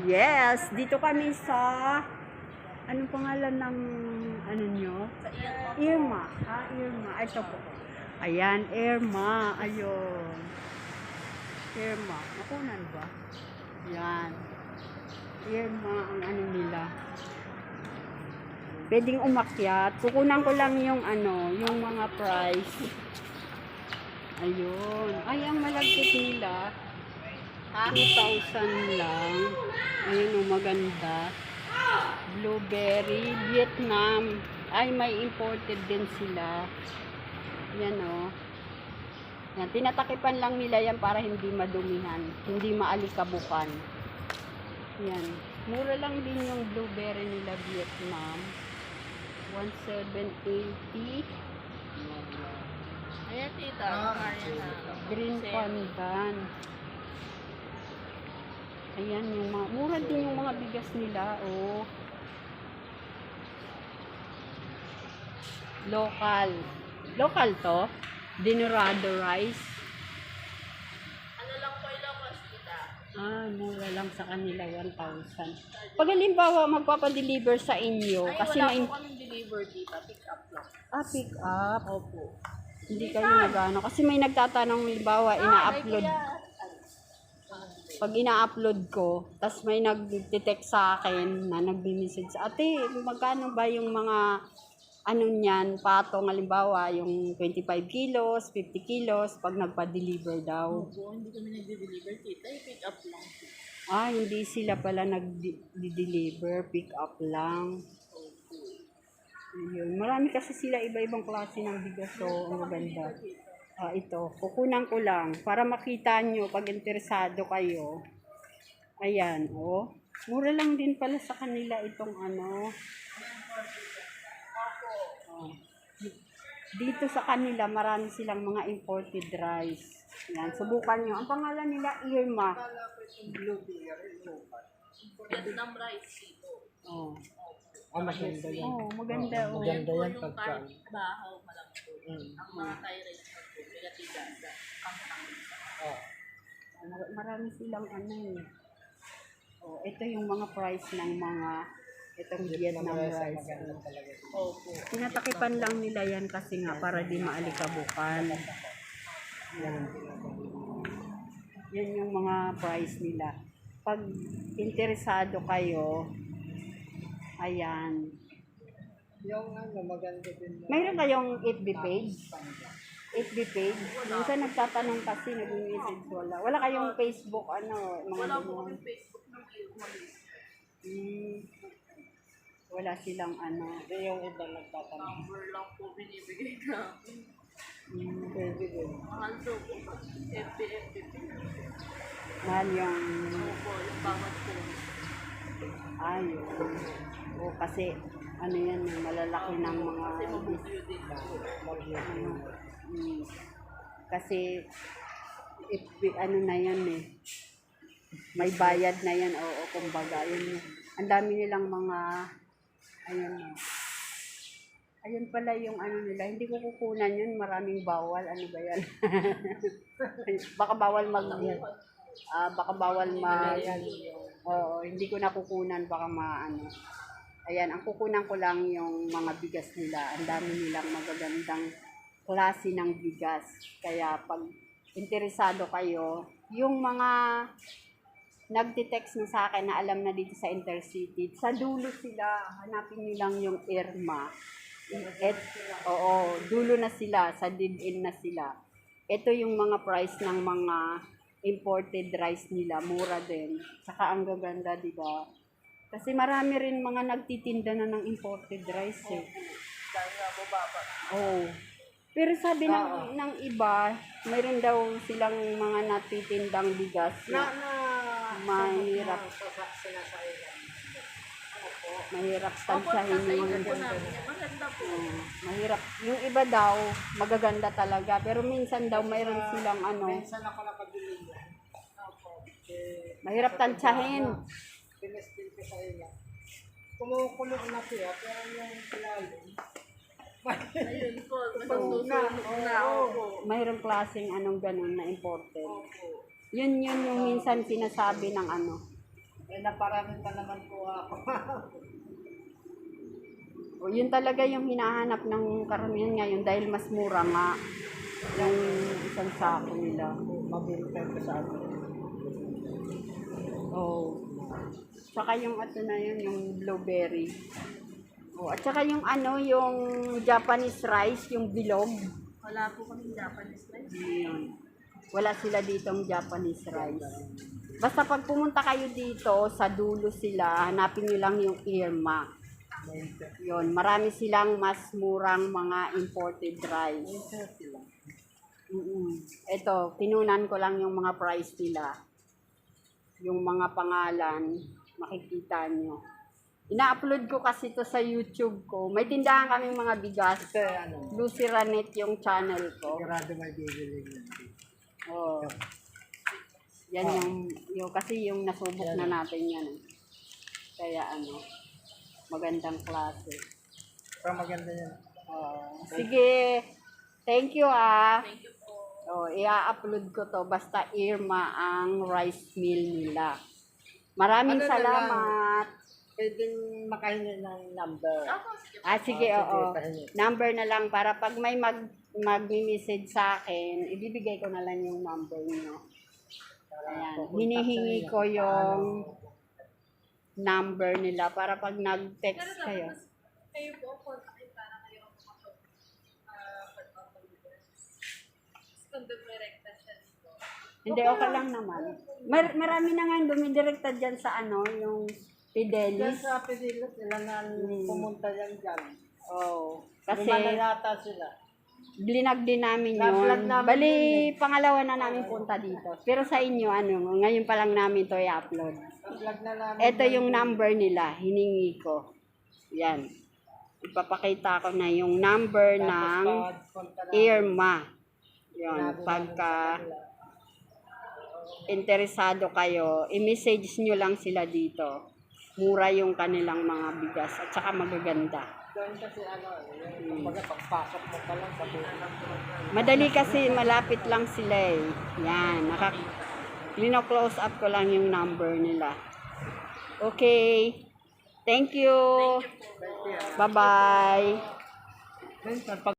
Yes, dito kami sa anong pangalan ng ano nyo? Irma. Ah, Irma. Ay, Ito po. Ayan, Irma. Ayun. Irma. Nakunan ba? Yan. Irma ang ano nila. Pwedeng umakyat. Kukunan ko lang yung ano, yung mga price. Ayun. Ay, ang malagkit nila. 2,000 lang. Ayun o, maganda. Blueberry, Vietnam. Ay, may imported din sila. Yan o. Yan, tinatakipan lang nila yan para hindi madumihan. Hindi maalikabukan. Yan. Mura lang din yung blueberry nila Vietnam. 1780. Ayan, tita. Na. Green pandan. Ayan yung mga, mura din yung mga bigas nila, oh. Local. Local to? Dinorado rice. Ano lang po ilocos, tita? Ah, mura lang sa kanila, 1,000. Pag halimbawa magpapadeliver sa inyo, Ay, kasi wala po kaming deliver, tita. Pick up lang. ah, pick up. Opo. Hindi kayo nagano. Kasi may nagtatanong, halimbawa, ina-upload. Pag ina-upload ko, tas may nag-detect sa akin na nag-message, ate, magkano ba yung mga ano niyan, patong, halimbawa, yung 25 kilos, 50 kilos, pag nagpa-deliver daw. Opo, hindi kami nag-deliver, tita. I-pick up lang. Ah, hindi sila pala nag-deliver, pick up lang. Ayun. Marami kasi sila iba-ibang klase ng bigas, so ang maganda. Ah, ito, kukunan ko lang para makita nyo pag interesado kayo. Ayan, oh. Mura lang din pala sa kanila itong ano. Oh. Dito sa kanila, marami silang mga imported rice. Yan, subukan nyo. Ang pangalan nila, Irma. Vietnam rice, tito. Oh. Ah, maganda yan. Oh, maganda. Oh. Maganda yan pagka... bahaw. Mm. Ang mga Thai rice na po, pinatiga sa kangkang. Oh. Mar- Marami silang ano eh. Oh, ito yung mga price ng mga itong Vietnam rice. Opo. Tinatakipan lang nila yan kasi nga para di maalikabukan. Yan. Yan yung mga price nila. Pag interesado kayo, ayan. Yung ano, maganda din. na- Mayroon kayong FB page? FB page? Minsan nagtatanong kasi, nag-message wala. Wala kayong Facebook, ano, mga Wala po kami Facebook ng umalis. Hmm. Wala silang ano. Hindi yung iba nagtatanong. Number lang po binibigay namin. Hmm. Pwede din. Mahal daw po. FB, FB. Mahal yung Opo, yung bawat po. ayun. O kasi ano yan, yung malalaki ng mga ano, mm, kasi if, ano na yan eh. May bayad na yan, oo, kumbaga. Yun, ang dami nilang mga ayun eh. Ayun pala yung ano nila, hindi ko kukunan yun, maraming bawal, ano ba yan? baka bawal mag, ah baka bawal mag, oo, hindi ko nakukunan, baka maano. Ayan, ang kukunan ko lang yung mga bigas nila. Ang dami nilang magagandang klase ng bigas. Kaya pag interesado kayo, yung mga nagtitext na sa akin na alam na dito sa Intercity, sa dulo sila, hanapin nyo lang yung Irma. Et, oo, dulo na sila, sa dead-end na sila. Ito yung mga price ng mga imported rice nila, mura din. Saka ang gaganda, di ba? Kasi marami rin mga nagtitinda na ng imported rice eh. Dahil nga mababa. Oo. Pero sabi ng, ng iba, mayroon daw silang mga natitindang bigas Na, na na, mahirap, mahirap nasa yung. Maganda po. Mahirap. Yung iba daw, magaganda talaga. Pero minsan daw, mayroon silang ano, Minsan ako nakabili yan. Opo. Eh, mahirap tansyahin. Pinis ko sa ila. Kumukulo na siya, pero yung ilalim. Ayun po, masusunod na, na. oo. Opo. Mayroong klaseng anong ganun na imported. Opo. Yun yun yung minsan sinasabi ng ano. Eh, naparami pa naman po ako. O, yun talaga yung hinahanap ng karamihan ngayon dahil mas mura nga yung isang sako nila. Mabili tayo sa atin. Oh. Tsaka yung ato na yun, yung blueberry. Oh, at saka yung ano, yung Japanese rice, yung bilog. Wala po kaming Japanese rice. Yun. Wala sila ditong Japanese rice. Basta pag pumunta kayo dito, sa dulo sila, hanapin nyo lang yung Irma. Yun, marami silang mas murang mga imported rice. Mm Ito, pinunan ko lang yung mga price nila. Yung mga pangalan, makikita nyo. Ina-upload ko kasi to sa YouTube ko. May tindahan kaming mga bigas. Ito, ano, Lucy Ranet yung channel ko. sigurado may bibili yan. Oo. Yan yung, yung, kasi yung nasubok na natin yan. eh. Kaya ano, magandang klase. Pero maganda yan. Oo. sige, thank you ah. Thank you po. Oh, i-upload ko to basta Irma ang rice mill nila. Maraming Ano na salamat. Pwedeng makahingi ng number. Ako, sige po. Ah, sige, Ah, oo. pahingi. Number na lang para pag may mag mag-message sa akin, ibibigay ko na lang yung number niyo. Ayan. Hinihingi ko yung number nila para pag nag-text kayo. mas kayo po ang kontakin para kayo ang makapag ah. Tapos kung. Hindi, okay lang naman. Mar- marami na nga dumidirekta dyan sa ano, yung Diyan Fidelis. sa Pidilot, sila na pumunta yan dyan. Oh, Kasi yata sila. blinag din namin yun. namin Bali, yun pangalawa na namin punta dito. Pero sa inyo, ano, ngayon pa lang namin to i-upload. Vlog na namin. Ito yung number nila, hiningi ko. Yan. Ipapakita ko na yung number ng. Irma. Yan, pagka interesado kayo, i-message nyo lang sila dito. Mura yung kanilang mga bigas at saka magaganda. Doon kasi ano, yung kumbaga pagpasok mo pa lang sa. Madali kasi malapit lang sila eh. Yan, nakak close up ko lang yung number nila. Okay. Thank you. Bye-bye.